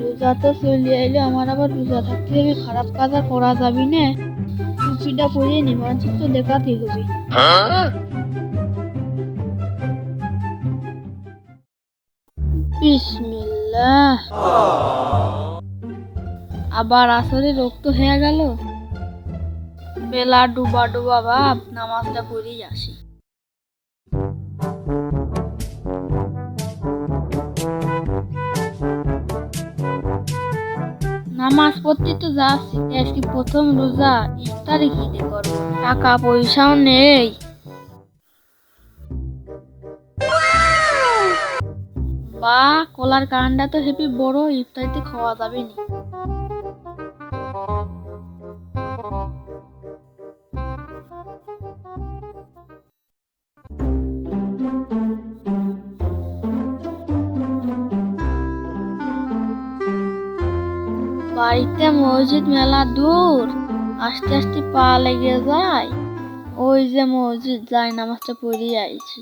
রোজা তো চলে এলো আমার আবার রোজা থাকতে হবে, খারাপ কাজ আর করা যাবি না। টুপিটা পরে নিমন্ত্রণ তো দেখাতেই হবে। বিসমিল্লাহ। আবার আসরে রক্ত হয়ে গেল? বেলা ডুবা ডুবা ভাব, নামাজটা পড়েই আসি। নামাজ পড়তে তো যাচ্ছি আজকে প্রথম রোজা, ইফতারি খিদে করব? টাকা পয়সাও নেই। বা, কলার কান্ডা তো হেপি বড়, ইফতারিতে খাওয়া যাবে না। বাড়িতে মসজিদ মেলা দূর, আস্তে আস্তে পা লেগে যায়। ওই যে মসজিদ, যাই নামাজটা পড়িয়ে আইছি